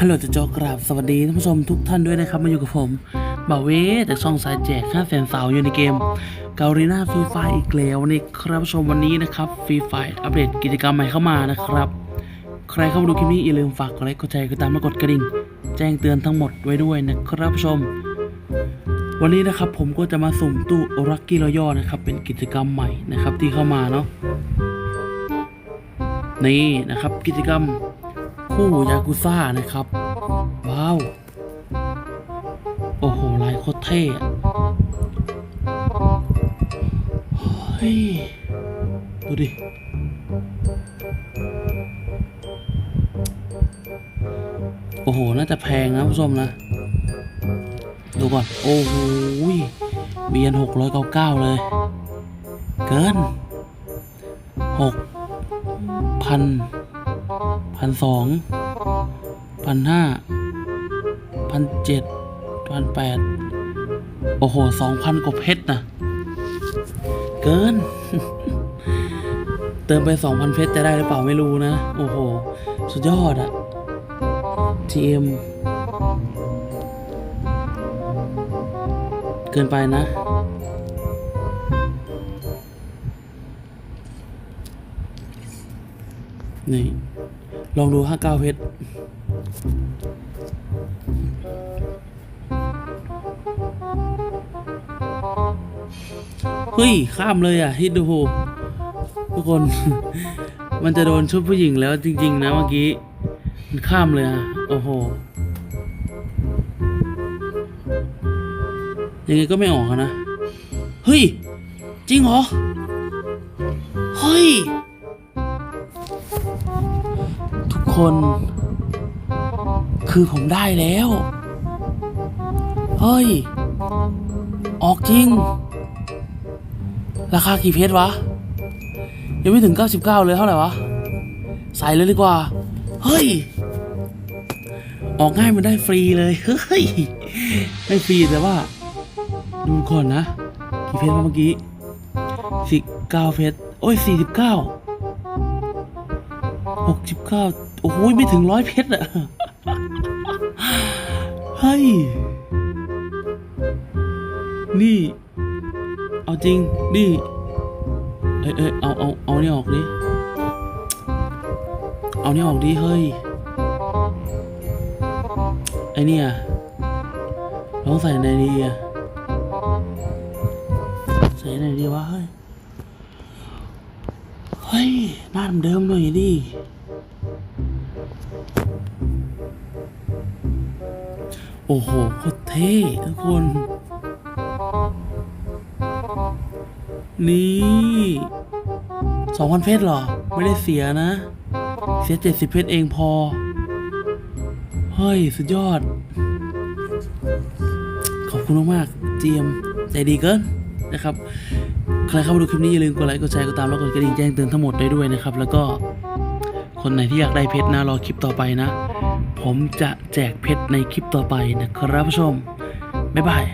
ฮัลโหลจะจอกราบสวัสดีท่านผู้ชมทุกท่านด้วยนะครับ มาอยู่กับผมบ่าวเวจากช่องสายแจก5แสนสาวอยู่ในเกมเกาหลีหน้าฟรีไฟอีกแล้วนี่ครับผู้ชมวันนี้นะครับฟรีไฟอัปเดตกิจกรรมใหม่เข้ามานะครับ ใครเข้ามาดูคลิปนี้อย่าลืมฝากกดไลค์กดแชร์กดตามและกดกระดิ่ง แจ้งเตือนทั้งหมดไว้ด้วยนะครับผู้ชม วันนี้นะครับผมก็จะมาสุ่มตู้รักกี้รอยอนะครับเป็นกิจกรรมใหม่นะครับที่เข้ามาเนาะ นี่นะครับกิจกรรมคู่ยากุซ่านะครับ ว้าว โอ้โหลายโคตรเท่เฮ้ยดูดิโอ้โห น่าจะแพงนะผู้ชมนะ ดูก่อน โอ้โหเบียนหกร้อยเก้าเก้าเลย เกินหก พันพันสองพันห้าพันเจ็ดพันแปดโอ้โหสองพันกว่าเพชรนะเกิน เติมไปสองพันเพชรจะได้หรือเปล่าไม่รู้นะ โอ้โห สุดยอดอะ TM เกินไปนะ นี่ ลองดูห้าเก้าเพชรเฮ้ย ข้ามเลยอะฮิตดูทุกคน มันจะโดนชุดผู้หญิงแล้วจริง ๆ นะเมื่อกี้ มันข้ามเลยอะ โอ้โห ยังไงก็ไม่ออกนะ เฮ้ย จริงเหรอ เฮ้ย คน คือผมได้แล้ว เฮ้ย ออกจริง ราคากี่เพชรวะ ยังไม่ถึง 99 เลยเท่าไหร่วะ ใส่เลยดีกว่า เฮ้ย ออกง่ายมันได้ฟรีเลย เฮ้ย ไม่ฟรีแต่ว่า ดูก่อนนะ กี่เพชรเมื่อกี้สิบเก้าเพชรโอ้ยสี่สิบเก้าหกสิบเก้าโอ้โหไม่ถึงร้อยเพชรอะเฮ้ย นี่ เอาจริง นี่ เอ้ยเอ้ยเอาเอาเอาเนี่ยออกดิ เอาเนี่ยออกดิ เฮ้ย ไอเนี่ยลองใส่ในดีอะใส่ในดีวะเฮ้ย เฮ้ย หน้าเดิมหน่อยดิ โอ้โหโคตรเท่ทุกคน นี่สองพันเพชรหรอ ไม่ได้เสียนะ เสียเจ็ดสิบเพชรเองพอ เฮ้ย สุดยอด ขอบคุณมากๆเจียม ใจดีเกินนะครับ ใครเข้ามาดูคลิปนี้อย่าลืมกดไลค์ กดแชร์ กดตาม แล้วกดกระดิ่งแจ้งเตือนทั้งหมดได้ด้วยนะครับ แล้วก็ คนไหนที่อยากได้เพชรนะรอคลิปต่อไปนะ ผมจะแจกเพชรในคลิปต่อไปนะครับผู้ชม บ๊ายบาย